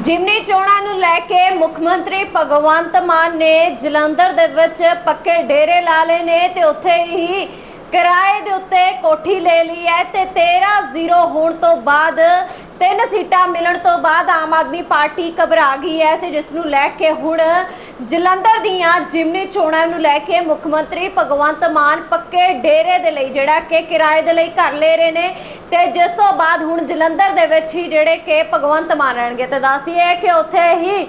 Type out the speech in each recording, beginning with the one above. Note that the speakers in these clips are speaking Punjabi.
ਜਿਮਨੀ ਚੋਣਾਂ ਨੂੰ ਲੈ ਕੇ ਮੁੱਖ ਮੰਤਰੀ ਭਗਵੰਤ ਮਾਨ ਨੇ ਜਲੰਧਰ ਦੇ ਵਿੱਚ ਪੱਕੇ ਡੇਰੇ ਲਾ ਲਏ ਨੇ ਤੇ ਉੱਥੇ ਹੀ ਕਿਰਾਏ ਦੇ ਉੱਤੇ ਕੋਠੀ ਲੈ ਲਈ ਹੈ ਤੇ 13-0 ਹੋਣ ਤੋਂ ਬਾਅਦ ਤਿੰਨ ਸੀਟਾਂ ਮਿਲਣ ਤੋਂ ਬਾਅਦ ਆਮ ਆਦਮੀ ਪਾਰਟੀ ਘਬਰਾ ਗਈ ਹੈ ਤੇ ਜਿਸ ਨੂੰ ਲੈ ਕੇ ਹੁਣ ਜਲੰਧਰ ਦੀਆਂ ਜਿਮਨੀ ਚੋਣਾਂ ਨੂੰ ਲੈ ਕੇ ਮੁੱਖ ਮੰਤਰੀ ਭਗਵੰਤ ਮਾਨ ਪੱਕੇ ਡੇਰੇ ਦੇ ਲਈ ਜਿਹੜਾ ਕਿ ਕਿਰਾਏ ਦੇ ਲਈ ਘਰ ਲੈ ਰਹੇ ਨੇ ਤੇ ਜਿਸ ਤੋਂ ਬਾਅਦ ਹੁਣ ਜਲੰਧਰ ਦੇ ਵਿੱਚ ਹੀ ਜਿਹੜੇ ਕਿ ਭਗਵੰਤ ਮਾਨ ਰਹਿਣਗੇ ਤੇ ਦੱਸਦੀ ਹੈ ਕਿ ਉੱਥੇ ਹੀ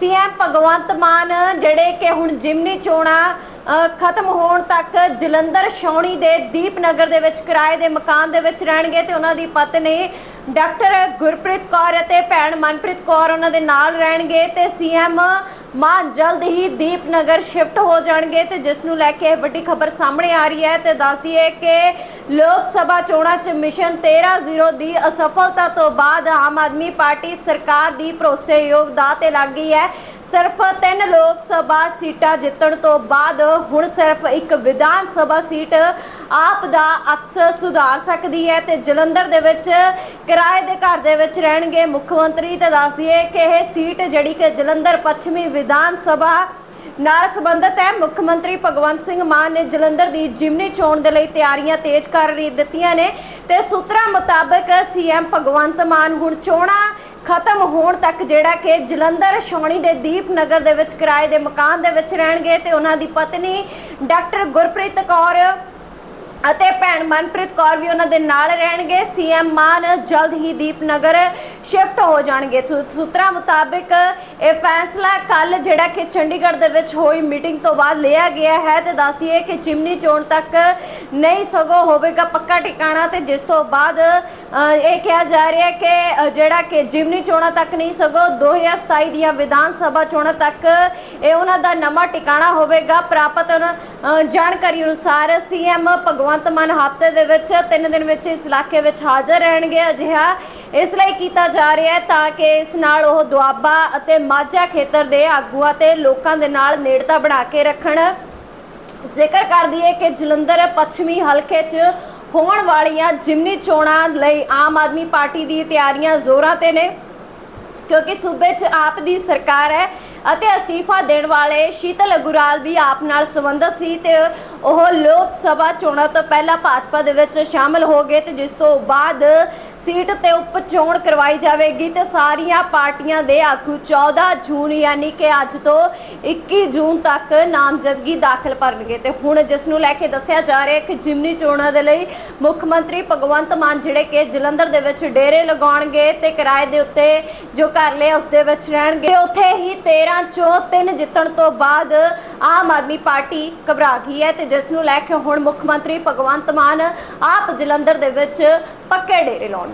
ਸੀਐਮ ਭਗਵੰਤ ਮਾਨ ਜਿਹੜੇ ਕਿ ਹੁਣ ਜਿਮਨੀ ਚੋਣਾਂ ਖਤਮ ਹੋਣ ਤੱਕ ਜਲੰਧਰ ਛਾਉਣੀ ਦੇ ਦੀਪਨਗਰ ਦੇ ਵਿੱਚ ਕਿਰਾਏ ਦੇ ਮਕਾਨ ਦੇ ਵਿੱਚ ਰਹਿਣਗੇ ਤੇ ਉਹਨਾਂ ਦੀ ਪਤਨੀ ਡਾਕਟਰ ਗੁਰਪ੍ਰੀਤ ਕੌਰ ਅਤੇ ਭੈਣ ਮਨਪ੍ਰੀਤ ਕੌਰ ਉਹਨਾਂ ਦੇ ਨਾਲ ਰਹਿਣਗੇ ਤੇ ਸੀਐਮ ਮਾਨ ਜਲਦ ਹੀ ਦੀਪਨਗਰ ਸ਼ਿਫਟ ਹੋ ਜਾਣਗੇ ਤੇ ਜਿਸ ਨੂੰ ਲੈ ਕੇ ਵੱਡੀ ਖਬਰ ਸਾਹਮਣੇ ਆ ਰਹੀ ਹੈ ਤੇ ਦੱਸਦੀ ਹੈ ਕਿ ਲੋਕ ਸਭਾ ਚੋਣਾਂ 'ਚ ਮਿਸ਼ਨ 13-0 ਦੀ ਅਸਫਲਤਾ ਤੋਂ ਬਾਅਦ ਆਮ ਆਦਮੀ ਪਾਰਟੀ ਸਰਕਾਰ ਦੀ ਭਰੋਸੇਯੋਗ ਦਾਅ ਤੇ ਲੱਗ ਗਈ ਹੈ। ਸਿਰਫ ਤਿੰਨ ਲੋਕ ਸਭਾ ਸੀਟਾਂ ਜਿੱਤਣ ਤੋਂ ਬਾਅਦ ਹੁਣ ਸਿਰਫ ਇੱਕ ਵਿਧਾਨ ਸਭਾ ਸੀਟ ਆਪ ਦਾ ਅਕਸਰ ਸੁਧਾਰ ਸਕਦੀ ਹੈ ਤੇ ਜਲੰਧਰ ਦੇ ਵਿੱਚ ਕਿਰਾਏ ਦੇ ਘਰ ਦੇ ਵਿੱਚ ਰਹਿਣਗੇ ਮੁੱਖ ਮੰਤਰੀ। ਤੇ ਦੱਸਦੀ ਹੈ ਕਿ ਇਹ ਸੀਟ ਜਿਹੜੀ ਕਿ ਜਲੰਧਰ ਪੱਛਮੀ ਵਿਧਾਨ ਸਭਾ ਨਾਲ ਸੰਬੰਧਿਤ ਹੈ, ਮੁੱਖ ਮੰਤਰੀ ਭਗਵੰਤ ਸਿੰਘ ਮਾਨ ਨੇ ਜਲੰਧਰ ਦੀ ਜਿਮਨੀ ਚੋਣ ਦੇ ਲਈ ਤਿਆਰੀਆਂ ਤੇਜ਼ ਕਰ ਦਿੱਤੀਆਂ ਨੇ ਤੇ ਸੂਤਰਾਂ ਮੁਤਾਬਕ ਸੀਐਮ ਭਗਵੰਤ ਮਾਨ ਹੁਣ ਚੋਣਾਂ ਖਤਮ ਹੋਣ ਤੱਕ ਜਿਹੜਾ ਕਿ ਜਲੰਧਰ ਛਾਉਣੀ ਦੇ ਦੀਪਨਗਰ ਦੇ ਵਿੱਚ ਕਿਰਾਏ ਦੇ ਮਕਾਨ ਦੇ ਵਿੱਚ ਰਹਿਣਗੇ ਤੇ ਉਹਨਾਂ ਦੀ ਪਤਨੀ ਡਾਕਟਰ ਗੁਰਪ੍ਰੀਤ ਕੌਰ ਅਤੇ ਭੈਣ ਮਨਪ੍ਰੀਤ ਕੌਰ ਵੀ ਉਹਨਾਂ ਦੇ ਨਾਲ ਰਹਿਣਗੇ। ਸੀਐਮ ਮਾਨ ਜਲਦ ਹੀ ਦੀਪਨਗਰ ਸ਼ਿਫਟ ਹੋ ਜਾਣਗੇ। ਸੂ- ਸੂਤਰਾਂ ਮੁਤਾਬਕ ਇਹ ਫੈਸਲਾ ਕੱਲ ਜਿਹੜਾ ਕਿ ਚੰਡੀਗੜ੍ਹ ਦੇ ਵਿੱਚ ਹੋਈ ਮੀਟਿੰਗ ਤੋਂ ਬਾਅਦ ਲਿਆ ਗਿਆ ਹੈ ਤੇ ਦੱਸਦੀ ਹੈ ਕਿ ਜਿਮਨੀ ਚੋਣ ਤੱਕ ਨਹੀਂ ਸਗੋ ਹੋਵੇਗਾ ਪੱਕਾ ਟਿਕਾਣਾ ਤੇ ਜਿਸ ਤੋਂ ਬਾਅਦ ਇਹ ਕਿਹਾ ਜਾ ਰਿਹਾ ਹੈ ਕਿ ਜਿਹੜਾ ਕਿ ਜਿਮਨੀ ਚੋਣਾਂ ਤੱਕ ਨਹੀਂ ਸਗੋ 2027 ਦੀਆਂ ਵਿਧਾਨ ਸਭਾ ਚੋਣਾਂ ਤੱਕ ਇਹ ਉਹਨਾਂ ਦਾ ਨਵਾਂ ਟਿਕਾਣਾ ਹੋਵੇਗਾ। ਪ੍ਰਾਪਤ ਜਾਣਕਾਰੀ ਅਨੁਸਾਰ ਸੀਐਮ ਭਗਵੰਤ ਮਾਨ ਹਫ਼ਤੇ ਦੇ ਵਿੱਚ ਤਿੰਨ ਦਿਨ ਵਿੱਚ ਇਸ ਇਲਾਕੇ ਵਿੱਚ ਹਾਜ਼ਰ ਰਹਿਣਗੇ। ਅਜਿਹਾ ਇਸ ਲਈ ਕੀਤਾ ਜਾ ਰਿਹਾ ਹੈ ਤਾਂ ਕਿ ਇਸ ਨਾਲ ਉਹ ਦੁਆਬਾ ਅਤੇ ਮਾਝਾ ਖੇਤਰ ਦੇ ਆਗੂਆਂ ਤੇ ਲੋਕਾਂ ਦੇ ਨਾਲ ਨੇੜਤਾ ਬਣਾ ਕੇ ਰੱਖਣ। ਜ਼ਿਕਰ ਕਰਦੀ ਹੈ ਕਿ ਜਲੰਧਰ ਪੱਛਮੀ ਹਲਕੇ 'ਚ ਹੋਣ ਵਾਲੀਆਂ ਜਿਮਨੀ ਚੋਣਾਂ ਲਈ ਆਮ ਆਦਮੀ ਪਾਰਟੀ ਦੀ ਤਿਆਰੀਆਂ ਜ਼ੋਰਾਂ ਤੇ ਨੇ। ਕਿਉਂਕਿ ਸੂਬੇ 'ਚ ਆਪ ਦੀ ਸਰਕਾਰ ਹੈ ਅਤੇ ਅਸਤੀਫਾ ਦੇਣ ਵਾਲੇ ਸ਼ੀਤਲ ਅਗੁਰਾਲ ਵੀ ਆਪ ਨਾਲ ਸੰਬੰਧਿਤ ਸੀ ਤੇ ਉਹ ਲੋਕ ਸਭਾ ਚੋਣਾਂ ਤੋਂ ਪਹਿਲਾਂ ਭਾਜਪਾ ਦੇ ਵਿੱਚ ਸ਼ਾਮਲ ਹੋ ਗਏ ਤੇ ਜਿਸ ਤੋਂ ਬਾਅਦ ਸੀਟ ਤੇ ਉਪ ਚੋਣ ਕਰਵਾਈ ਜਾਵੇਗੀ ਤੇ ਸਾਰੀਆਂ ਪਾਰਟੀਆਂ ਦੇ ਆਗੂ 14 ਜੂਨ ਯਾਨੀ ਕਿ ਅੱਜ ਤੋਂ 21 ਜੂਨ ਤੱਕ ਨਾਮਜ਼ਦਗੀ ਦਾਖਲ ਕਰਨਗੇ ਤੇ ਹੁਣ ਜਿਸ ਨੂੰ ਲੈ ਕੇ ਦੱਸਿਆ ਜਾ ਰਿਹਾ ਹੈ ਕਿ ਜਿਮਨੀ ਚੋਣਾਂ ਦੇ ਲਈ ਮੁੱਖ ਮੰਤਰੀ ਭਗਵੰਤ ਮਾਨ ਜਿਹੜੇ ਕਿ ਜਲੰਧਰ ਦੇ ਵਿੱਚ ਡੇਰੇ ਲਗਾਉਣਗੇ ਤੇ ਕਿਰਾਏ ਦੇ ਉੱਤੇ ਜੋ ਘਰ ਲਿਆ ਉਸ ਦੇ ਵਿੱਚ ਰਹਿਣਗੇ। ਉੱਥੇ ਹੀ 13 ਚੋਂ 3 ਜਿੱਤਣ ਤੋਂ ਬਾਅਦ ਆਮ ਆਦਮੀ ਪਾਰਟੀ ਘਬਰਾ ਗਈ ਹੈ ਤੇ ਜਿਸ ਨੂੰ ਲੈ ਕੇ ਹੁਣ ਮੁੱਖ ਮੰਤਰੀ ਭਗਵੰਤ ਮਾਨ ਆਪ ਜਲੰਧਰ ਦੇ ਵਿੱਚ ਪੱਕੇ ਡੇਰੇ ਲਾਉਣਗੇ।